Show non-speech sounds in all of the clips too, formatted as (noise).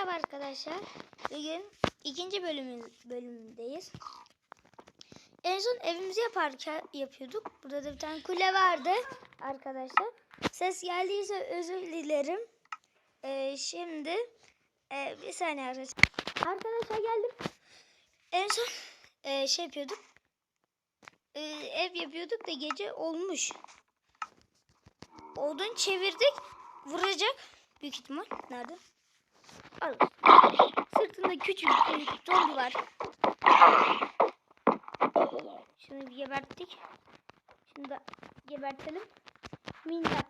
Merhaba arkadaşlar. Bugün ikinci bölümümüz, bölümündeyiz. En son evimizi yaparken yapıyorduk. Burada da bir tane kule vardı arkadaşlar. Ses geldiyse özür dilerim. Ee, şimdi e, bir saniye arkadaşlar. Arkadaşlar geldim. En son e, şey yapıyorduk. E, ev yapıyorduk da gece olmuş. Odun çevirdik. Vuracak. Büyük ihtimal. Nerede? Al. Sırtında küçük bir zombi var. Şunu bir geberttik. Şunu da gebertelim. Minnak.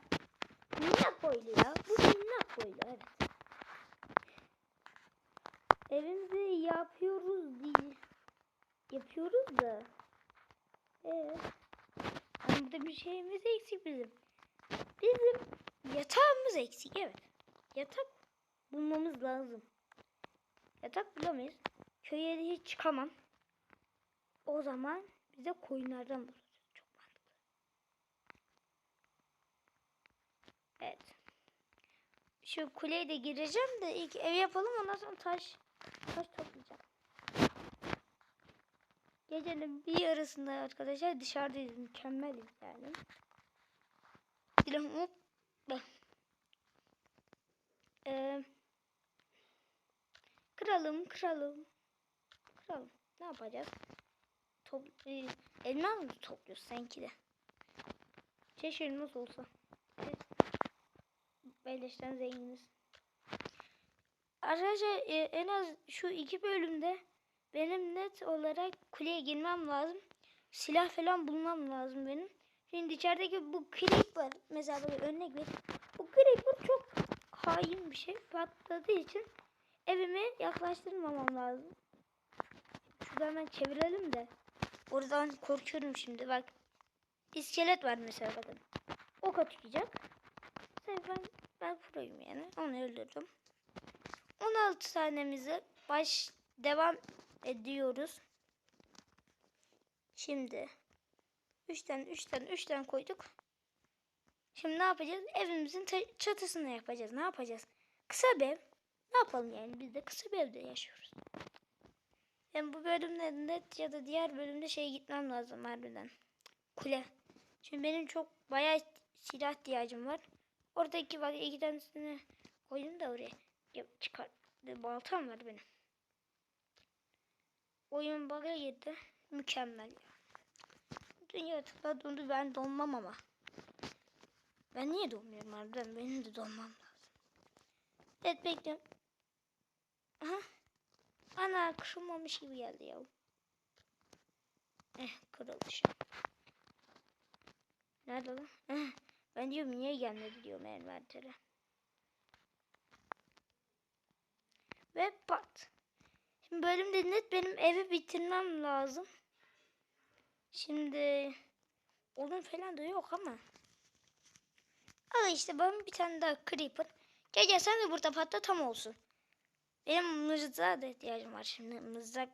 Minnak boylu ya. Bu minnak boylu evet. Evimizi yapıyoruz diye. Yapıyoruz da. Ee, ama burada bir şeyimiz eksik bizim. Bizim yatağımız eksik evet. Yatak bulmamız lazım. Yatak bulamayız. Köye de hiç çıkamam. O zaman bize koyunlardan bulacağız. Çok mantıklı. Evet. Şu kuleye de gireceğim de ilk ev yapalım ondan sonra taş taş toplayacağım. Gecenin bir yarısında arkadaşlar dışarıdayız. Mükemmeliz yani. Dilim hop. Ee, kıralım, kıralım. Kıralım. Ne yapacağız? Top, e, elma mı topluyoruz sanki de? Keşke olsa. Beleşten zenginiz. Arkadaşlar e, en az şu iki bölümde benim net olarak kuleye girmem lazım. Silah falan bulmam lazım benim. Şimdi içerideki bu creeper mesela böyle örnek ver. Bu creeper çok hain bir şey. Patladığı için evime yaklaştırmamam lazım. Şuradan hemen çevirelim de. Oradan korkuyorum şimdi bak. İskelet var mesela bakın. Ok atacak. Ben ben proyum yani. Onu öldürdüm. 16 tanemizi baş devam ediyoruz. Şimdi 3'ten 3'ten 3'ten koyduk. Şimdi ne yapacağız? Evimizin çatısını yapacağız. Ne yapacağız? Kısa bir. Ne yapalım yani? Biz de kısa bir evde yaşıyoruz. Yani bu bölümde net ya da diğer bölümde şey gitmem lazım harbiden. Kule. Şimdi benim çok bayağı silah ihtiyacım var. Oradaki bak iki tanesini koydum da oraya. Ya, çıkar. Baltam var benim. Oyun bug'a girdi. Mükemmel ya. Dünya tıkladığında ben donmam ama. Ben niye donmuyorum harbiden? Benim de donmam lazım. Evet bekliyorum. Aha. Ana kırılmamış gibi geldi ya. Eh kırıldı an. Nerede lan? Eh, ben diyorum niye gelmedi diyorum envantere. Ve pat. Şimdi bölümde net benim evi bitirmem lazım. Şimdi odun falan da yok ama. Al işte ben bir tane daha creeper. Gel gel sen de burada patla tam olsun. Benim mızrağa da ihtiyacım var şimdi. Mızrak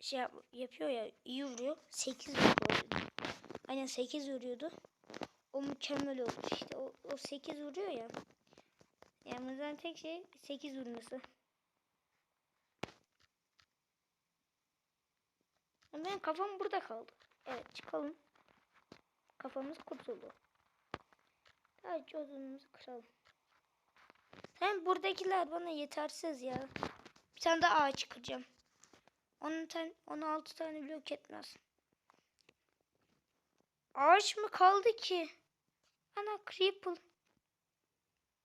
şey yap- yapıyor ya iyi vuruyor. 8 vuruyor. Aynen 8 vuruyordu. O mükemmel oldu işte. O, o 8 vuruyor ya. Yani mızrağın tek şey 8 vurması. Ama Benim kafam burada kaldı. Evet çıkalım. Kafamız kurtuldu. Sadece odunumuzu kıralım. Hem buradakiler bana yetersiz ya. Bir tane daha ağaç kıracağım. 10 tane, 16 tane blok etmez. Ağaç mı kaldı ki? Ana creeper.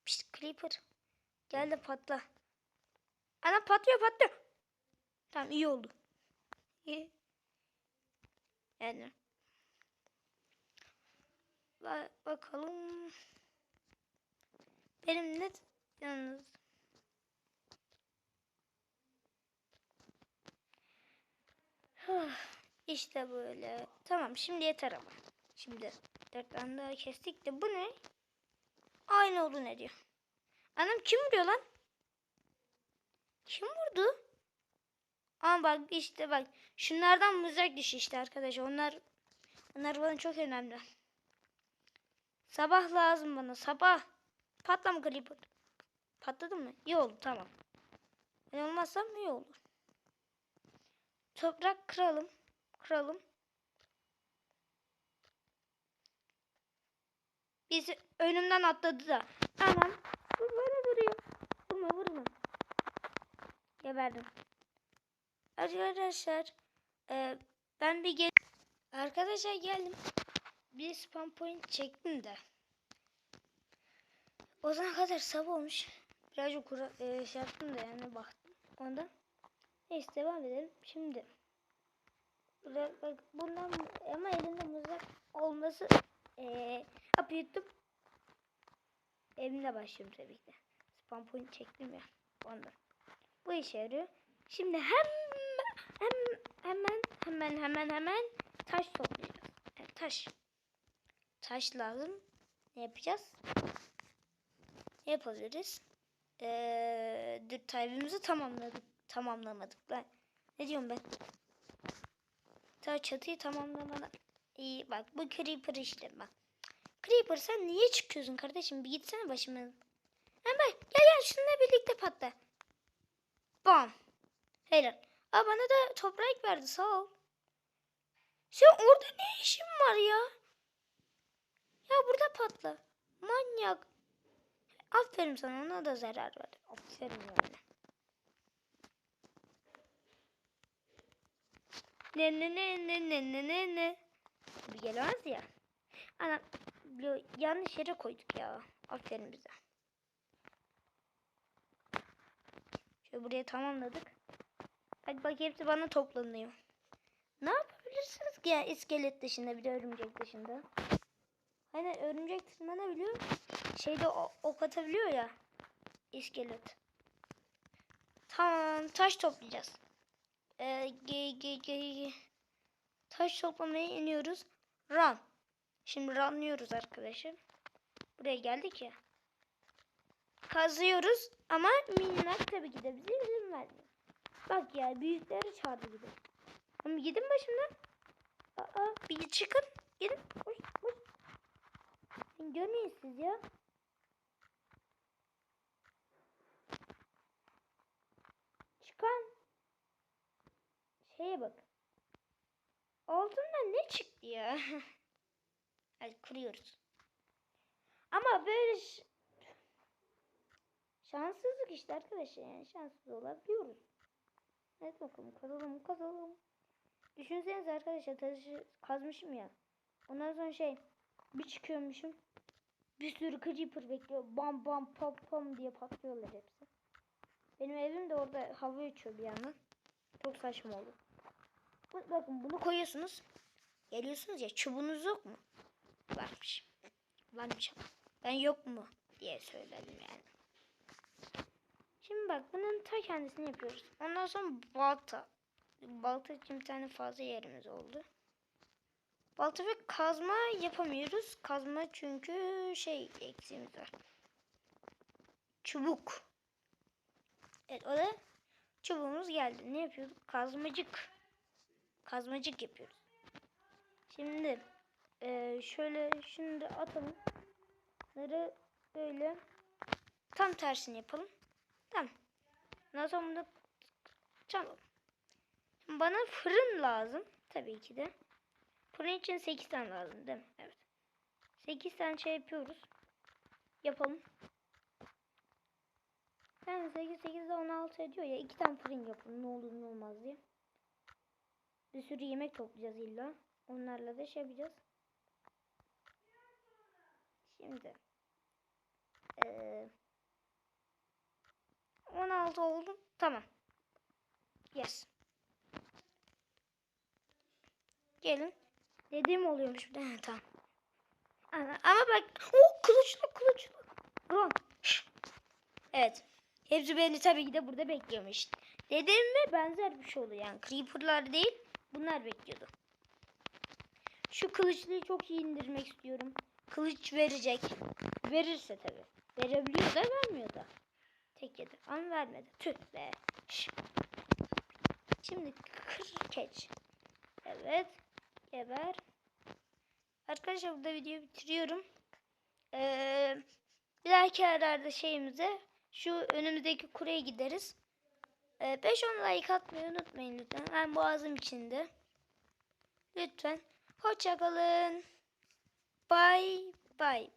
Pişt creeper. Gel de patla. Ana patlıyor patlıyor. Tamam iyi oldu. İyi. Yani. Ba- bakalım. Benim net yalnız. işte böyle. Tamam şimdi yeter ama. Şimdi dört tane daha kestik de bu ne? Aynı oldu ne diyor? Anam kim vuruyor lan? Kim vurdu? Ama bak işte bak. Şunlardan mızrak düşü işte arkadaşlar. Onlar onlar bana çok önemli. Sabah lazım bana. Sabah. Patlama creeper. Patladı mı? İyi oldu tamam. Ben olmazsam iyi olur. Toprak kıralım. Kıralım. Biz önümden atladı da. Aman. Bu bana vuruyor. Vurma vurma. Geberdim. Arkadaşlar. e, ben bir gel... Arkadaşlar geldim. Bir spam point çektim de. O zaman kadar sabah olmuş. Birazcık kura, e, şey yaptım da yani baktım. Ondan. Neyse devam edelim. Şimdi. Burada bak bundan ama elinde mızrak olması eee hap yuttum. Evimde başlıyorum tabii ki de. Spam point çektim ya. Ondan. Bu işe yarıyor. Şimdi hem hem hemen hemen hemen hemen taş toplayacağız. Evet, taş. Taş lazım. Ne yapacağız? Ne yapabiliriz? Ee, dur taybimizi tamamladık. Tamamlamadık lan. Ne diyorum ben? Ta çatıyı tamamlamadan. İyi bak bu creeper işte bak. Creeper sen niye çıkıyorsun kardeşim? Bir gitsene başımdan. Hemen gel gel şununla birlikte patla. Bam. Helal. Aa bana da toprak verdi sağ ol. Sen orada ne işin var ya? Ya burada patla. Manyak. Aferin sana ona da zarar verdi. Aferin yani. Ne ne ne ne ne ne ne ne. Bir gelemez ya. Ana yanlış yere koyduk ya. Aferin bize. Şöyle buraya tamamladık. Hadi bak hepsi bana toplanıyor. Ne yapabilirsiniz ki ya iskelet dışında bir de örümcek dışında? Hani örümcek tırmanabiliyor. Şeyde ok atabiliyor ya. iskelet. Tamam taş toplayacağız. Ee, ge, ge. Taş toplamaya iniyoruz. Run. Şimdi runlıyoruz arkadaşlar. Buraya geldik ya. Kazıyoruz ama minnak tabii ki de bize izin vermiyor. Bak ya büyükleri çağırdı gibi. Ama gidin başımdan. Aa, bir çıkın. Gidin. Koş, koş. Görmeyin siz ya. Çıkan. Şeye bak. Altından ne çıktı ya? (laughs) Hadi kuruyoruz. Ama böyle şanssızlık işte arkadaşlar yani şanssız olabiliyoruz. Evet bakalım kazalım kazalım. Düşünsenize arkadaşlar taşı kazmışım ya. Ondan sonra şey bir çıkıyormuşum. Bir sürü creeper bekliyor. Bam bam pam pam diye patlıyorlar hepsi. Benim evim de orada hava uçuyor bir yandan. Çok saçma oldu. Bakın bunu koyuyorsunuz. Geliyorsunuz ya çubuğunuz yok mu? Varmış. Varmış ama. Ben yok mu diye söyledim yani. Şimdi bak bunun ta kendisini yapıyoruz. Ondan sonra balta. Balta için bir tane fazla yerimiz oldu. Balta ve kazma yapamıyoruz. Kazma çünkü şey eksiğimiz var. Çubuk. Evet o da çubuğumuz geldi. Ne yapıyorduk? Kazmacık. Kazmacık yapıyoruz. Şimdi eee, şöyle şunu da atalım. Bunları böyle tam tersini yapalım. Tamam. Ondan sonra bunu tamam. Bana fırın lazım. Tabii ki de. Fırın için 8 tane lazım değil mi? Evet. 8 tane şey yapıyoruz. Yapalım. Yani 8 8 de 16 ediyor ya. 2 tane fırın yapalım. Ne olur ne olmaz diye. Bir sürü yemek toplayacağız illa. Onlarla da şey yapacağız. Şimdi. Eee 16 oldu. Tamam. Yes. Gelin. Dediğim oluyormuş bir de. Tamam. Ana, ama bak. o kılıçlı kılıçlı. Ron. Evet. Hepsi beni tabii ki de burada bekliyormuş. Dediğime benzer bir şey oluyor yani. Creeper'lar değil. Bunlar bekliyordu. Şu kılıçlıyı çok iyi indirmek istiyorum. Kılıç verecek. Verirse tabii. Verebiliyor da vermiyor da. Tek yedi. Ama vermedi. Tüh be. Şimdi kır keç. Evet. Geber. Arkadaşlar burada videoyu bitiriyorum. Ee, bir dahaki arada şeyimize şu önümüzdeki kureye gideriz. Ee, 5-10 like atmayı unutmayın lütfen. Ben boğazım içinde. Lütfen. Hoşçakalın. Bye bye.